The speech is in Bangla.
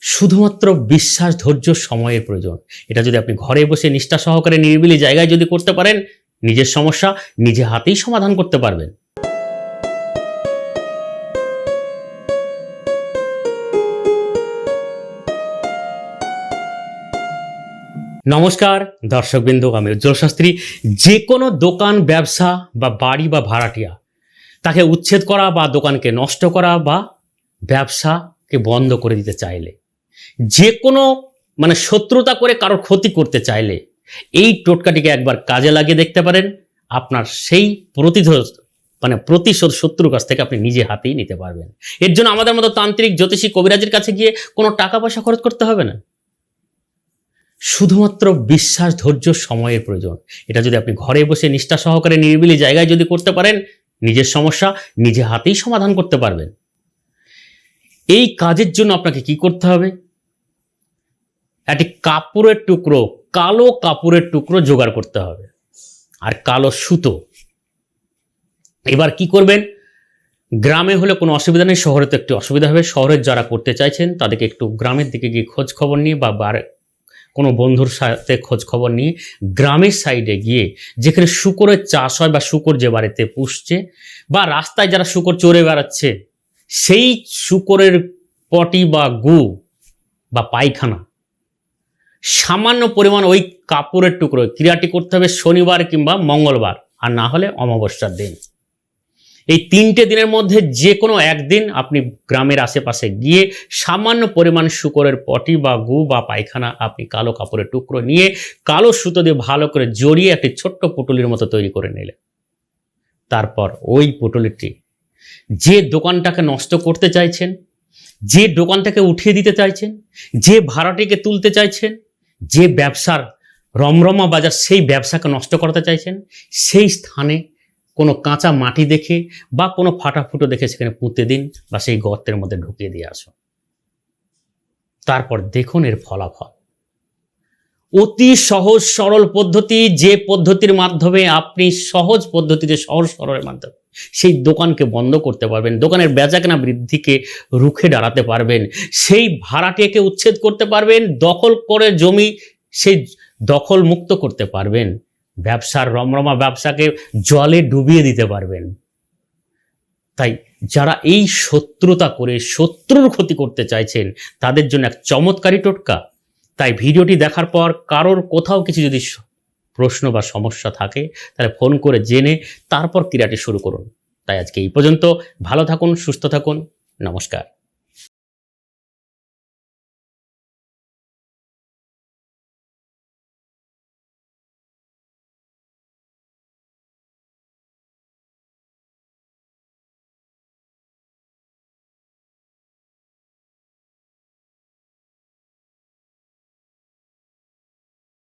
শুধুমাত্র বিশ্বাস, ধৈর্য, সময়ের প্রয়োজন। এটা যদি আপনি ঘরে বসে নিষ্ঠা সহকারে নিরিবিলি জায়গায় যদি করতে পারেন, নিজের সমস্যা নিজে হাতেই সমাধান করতে পারবেন। নমস্কার, দর্শকবৃন্দ, আমি উজ্জ্বল শাস্ত্রী। যে কোনো দোকান, ব্যবসা বা বাড়ি বা ভাড়াটিয়া, তাকে উচ্ছেদ করা বা দোকানকে নষ্ট করা বা ব্যবসাকে বন্ধ করে দিতে চাইলে যে কোনো মানে শত্রুতা করে কারোর ক্ষতি করতে চাইলে এই টোটকাটিকে একবার কাজে লাগিয়ে দেখতে পারেন। আপনার সেই প্রতিরোধ মানে প্রতিশোধ শত্রুর কাছ থেকে আপনি নিজে হাতেই নিতে পারবেন। এর জন্য আমাদের মতো তান্ত্রিক জ্যোতিষী কবিরাজের কাছে গিয়ে কোনো টাকা পয়সা খরচ করতে হবে না। শুধুমাত্র বিশ্বাস, ধৈর্য, সময়ের প্রয়োজন। এটা যদি আপনি ঘরে বসে নিষ্ঠা সহকারে নিরিবিলি জায়গায় যদি করতে পারেন, নিজের সমস্যা নিজে হাতেই সমাধান করতে পারবেন। এই কাজের জন্য আপনাকে কি করতে হবে? একটি কাপড়ের টুকরো, কালো কাপড়ের টুকরো জোগাড় করতে হবে। আর কালো সুতো। এবার কি করবেন? গ্রামে হলে কোনো অসুবিধা নেই, শহরে তো একটু অসুবিধা হবে। শহরের যারা করতে চাইছেন, তাদেরকে একটু গ্রামের দিকে গিয়ে খোঁজ খবর নিয়ে বা বার- কোনো বন্ধুর সাথে খোঁজ খবর নিয়ে গ্রামের সাইডে গিয়ে, যেখানে শুকরের চাষ হয় বা শুকর যে বাড়িতে পুষছে, বা রাস্তায় যারা শুকর চড়ে বেড়াচ্ছে, সেই শুকরের পটি বা গু বা পায়খানা সামান্য পরিমাণ ওই কাপড়ের টুকরো, ক্রিয়াটি করতে হবে শনিবার কিংবা মঙ্গলবার, আর না হলে অমাবস্যার দিন। এই তিনটে দিনের মধ্যে যে কোনো একদিন আপনি গ্রামের আশেপাশে গিয়ে সামান্য পরিমাণ শুকরের পটি বা গু বা পায়খানা আপনি কালো কাপড়ের টুকরো নিয়ে কালো সুতো দিয়ে ভালো করে জড়িয়ে একটি ছোট্ট পুটুলির মতো তৈরি করে নিলেন। তারপর ওই পুটুলিটি যে দোকানটাকে নষ্ট করতে চাইছেন, যে দোকানটাকে উঠিয়ে দিতে চাইছেন, যে ভাড়াটিকে তুলতে চাইছেন যে ব্যবসার রমরমা বাজার সেই ব্যবসাকে নষ্ট করতে চাইছেন, সেই স্থানে কোনো কাঁচা মাটি দেখে বা কোনো ফাটাফুটো দেখে সেখানে পুঁতে দিন বা সেই গর্তের মধ্যে ঢুকিয়ে দিয়ে আসুন। তারপর দেখুন এর ফলাফল। অতি সহজ, সরল পদ্ধতি, যে পদ্ধতির মাধ্যমে আপনি সহজ পদ্ধতিতে সহজ সরলের মাধ্যমে সেই দোকানকে বন্ধ করতে পারবেন, দোকানের বেচাকেনা বৃদ্ধিকে রুখে দাঁড়াতে পারবেন, সেই ভাড়াটিকে উচ্ছেদ করতে পারবেন, দখল করে জমি সেই দখল মুক্ত করতে পারবেন, ব্যবসার রমরমা ব্যবসাকে জলে ডুবিয়ে দিতে পারবেন। তাই যারা এই শত্রুতা করে, শত্রুর ক্ষতি করতে চাইছেন, তাদের জন্য এক চমৎকারী টোটকা। তাই ভিডিওটি দেখার পর কারোর কোথাও কিছু যদি প্রশ্ন বা সমস্যা থাকে, তাহলে ফোন করে জেনে তারপর ক্রীড়াটি শুরু করুন। তাই আজকে এই পর্যন্ত। ভালো থাকুন, সুস্থ থাকুন। নমস্কার।